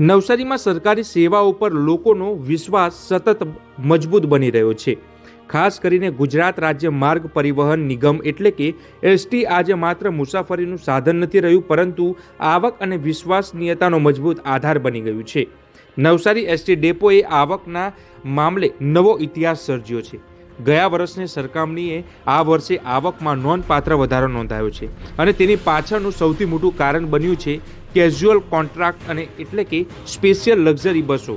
નવસારીમાં સરકારી સેવા ઉપર લોકોનો વિશ્વાસ સતત મજબૂત બની રહ્યો છે. ખાસ કરીને ગુજરાત રાજ્ય માર્ગ પરિવહન નિગમ એટલે કે એસટી આજે માત્ર મુસાફરીનું સાધન નથી રહ્યું, પરંતુ આવક અને વિશ્વસનીયતાનો મજબૂત આધાર બની ગયું છે. નવસારી એસટી ડેપોએ આવકના મામલે નવો ઇતિહાસ સર્જ્યો છે. ગયા વર્ષની સરખામણીએ આ વર્ષે આવકમાં નોંધપાત્ર વધારો નોંધાયો છે અને તેની પાછળનું સૌથી મોટું કારણ બન્યું છે કેઝ્યુઅલ કોન્ટ્રાક્ટ અને એટલે કે સ્પેશિયલ લક્ઝરી બસો.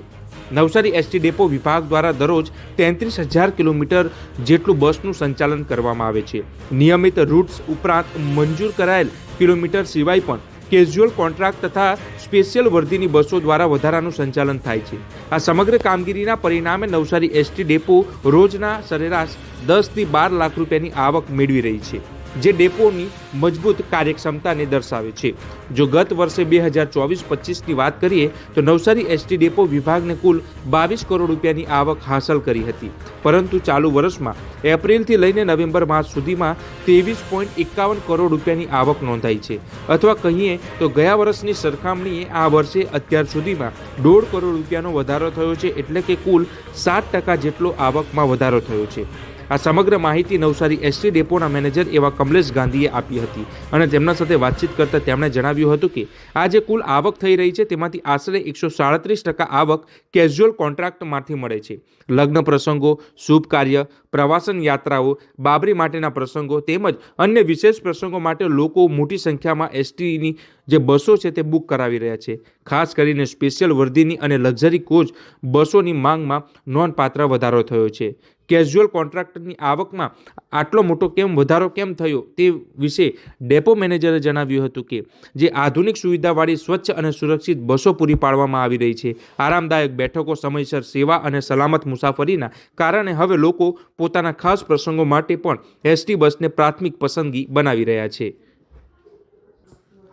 નવસારી એસટી ડેપો વિભાગ દ્વારા દરરોજ તેત્રીસ હજાર કિલોમીટર જેટલું બસનું સંચાલન કરવામાં આવે છે. નિયમિત રૂટ્સ ઉપરાંત મંજૂર કરાયેલ કિલોમીટર સિવાય પણ કેઝ્યુઅલ કોન્ટ્રાક્ટ તથા સ્પેશિયલ વર્દીની બસો દ્વારા વધારાનું સંચાલન થાય છે. આ સમગ્ર કામગીરીના પરિણામે નવસારી એસટી ડેપો રોજના સરેરાશ દસથી બાર લાખ રૂપિયાની આવક મેળવી રહી છે. જે ડેપોની મજબૂત કાર્યક્ષમતાને દર્શાવે છે. જો ગત વર્ષે બે હજાર ચોવીસ પચીસની વાત કરીએ, તો નવસારી એસટી ડેપો વિભાગને કુલ બાવીસ કરોડ રૂપિયાની આવક હાંસલ કરી હતી. પરંતુ ચાલુ વર્ષમાં એપ્રિલથી લઈને નવેમ્બર માસ સુધીમાં ત્રેવીસ પોઈન્ટ એકાવન કરોડ રૂપિયાની આવક નોંધાઈ છે. અથવા કહીએ તો ગયા વર્ષની સરખામણીએ આ વર્ષે અત્યાર સુધીમાં દોઢ કરોડ રૂપિયાનો વધારો થયો છે, એટલે કે કુલ સાત ટકા જેટલો આવકમાં વધારો થયો છે. આ સમગ્ર માહિતી નવસારી એસટી ડેપોના મેનેજર એવા કમલેશ ગાંધીએ આપી હતી અને તેમના સાથે વાતચીત કરતા તેમણે જણાવ્યું હતું કે આ જે કુલ આવક થઈ રહી છે, તેમાંથી આશરે એકસો સાડત્રીસ ટકા આવક કેઝ્યુઅલ કોન્ટ્રાક્ટમાંથી મળે છે. લગ્ન પ્રસંગો, શુભ કાર્ય પ્રવાસન યાત્રાઓ, બાબરી માટેના પ્રસંગો તેમજ અન્ય વિશેષ પ્રસંગો માટે લોકો મોટી સંખ્યામાં એસટીની જે બસો છે તે બુક કરાવી રહ્યા છે. ખાસ કરીને સ્પેશિયલ વર્દીની અને લક્ઝરી કોચ બસોની માંગમાં નોંધપાત્ર વધારો થયો છે. કેઝ્યુઅલ કોન્ટ્રાક્ટરની આવકમાં આટલો મોટો કેમ વધારો કેમ થયો તે વિશે ડેપો મેનેજરે જણાવ્યું હતું કે, જે આધુનિક સુવિધાવાળી સ્વચ્છ અને સુરક્ષિત બસો પૂરી પાડવામાં આવી રહી છે. આરામદાયક બેઠકો, સમયસર સેવા અને સલામત મુસાફરીના કારણે હવે લોકો પોતાના ખાસ પ્રસંગો માટે પણ એસટી બસને પ્રાથમિક પસંદગી બનાવી રહ્યા છે.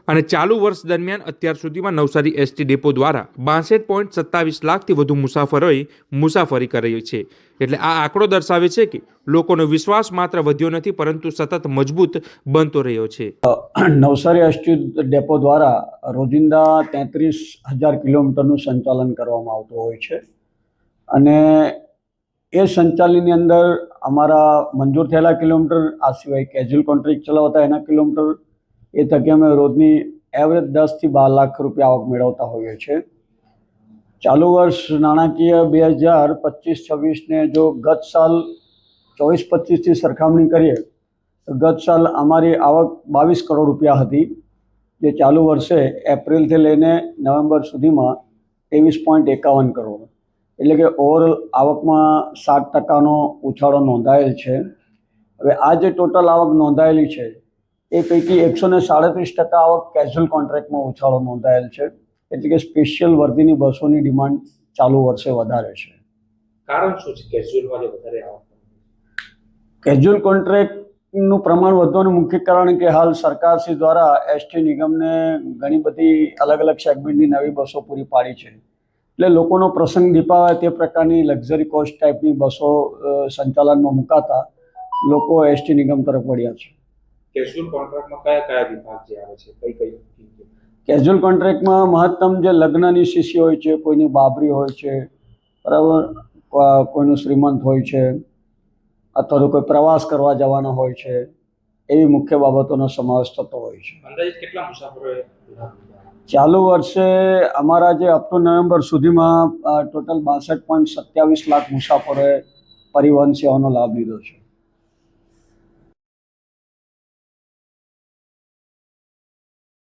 અને ચાલુ વર્ષ દરમિયાન અત્યાર સુધીમાં નવસારી એસટી ડેપો દ્વારા બાસઠ પોઈન્ટ સત્તાવીસ લાખથી વધુ મુસાફરોએ મુસાફરી કરી છે. એટલે આ આંકડો દર્શાવે છે કે લોકોનો વિશ્વાસ માત્ર વધ્યો નથી, પરંતુ સતત મજબૂત બનતો રહ્યો છે. નવસારી એસટી ડેપો દ્વારા રોજિંદા તેત્રીસ હજાર કિલોમીટરનું સંચાલન કરવામાં આવતું હોય છે. અને એ સંચાલનની અંદર અમારા મંજૂર થયેલા કિલોમીટર, આ સિવાય કેજ્યુઅલ કોન્ટ્રાક્ટ ચલાવતા એના કિલોમીટર, એ તકે અમે રોજની એવરેજ દસથી બાર લાખ રૂપિયા આવક મેળવતા હોઈએ છીએ. ચાલુ વર્ષ નાણાકીય બે હજાર પચીસ છવ્વીસને જો ગત સાલ ચોવીસ પચીસથી સરખામણી કરીએ, તો ગત સાલ અમારી આવક બાવીસ કરોડ રૂપિયા હતી, જે ચાલુ વર્ષે એપ્રિલથી લઈને નવેમ્બર સુધીમાં ત્રેવીસ પોઈન્ટ એકાવન કરોડ એટલે કે ઓવરઓલ આવકમાં સાત ટકાનો ઉછાળો નોંધાયેલ છે. હવે આ જે ટોટલ આવક નોંધાયેલી છે એ પૈકી એકસો ને સાડત્રીસ ટકા આવક કેઝ્યુઅલ કોન્ટ્રાક્ટમાં ઉછાળો નોંધાયેલ છે. એટલે કે સ્પેશિયલ વર્દીની બસોની ડિમાન્ડ ચાલુ વર્ષે વધારે છે. કારણ શું છે કેઝ્યુઅલમાં વધારે આવક? કેઝ્યુઅલ કોન્ટ્રાક્ટનું પ્રમાણ વધવાનું મુખ્ય કારણ કે હાલ સરકારશ્રી દ્વારા એસટી નિગમને ઘણી બધી અલગ અલગ સેગમેન્ટની નવી બસો પૂરી પાડી છે. એટલે લોકોનો પ્રસંગ દીપાવે તે પ્રકારની લક્ઝરી કોસ્ટ ટાઈપની બસો સંચાલનમાં મુકાતા લોકો એસટી નિગમ તરફ વળ્યા છે. કેઝ્યુઅલ કોન્ટ્રાક્ટમાં કયા કયા વિભાગ જે આવે છે? કઈ કઈ કેઝ્યુઅલ કોન્ટ્રાક્ટમાં મહત્તમ જે લગ્નની શીશી હોય છે કોઈની બાબરી હોય છે બરાબર? કોઈનું શ્રીમંત હોય છે અથવા તો કોઈ પ્રવાસ કરવા જવાના હોય છે એવી મુખ્ય બાબતોનો સમાવેશ થતો હોય છે. અંદાજિત કેટલા મુસાફરોએ ચાલુ વર્ષે અમારા જે અપ ટુ નવેમ્બર સુધીમાં ટોટલ બાસઠ પોઈન્ટ સત્યાવીસ લાખ મુસાફરોએ પરિવહન સેવાનો લાભ લીધો છે.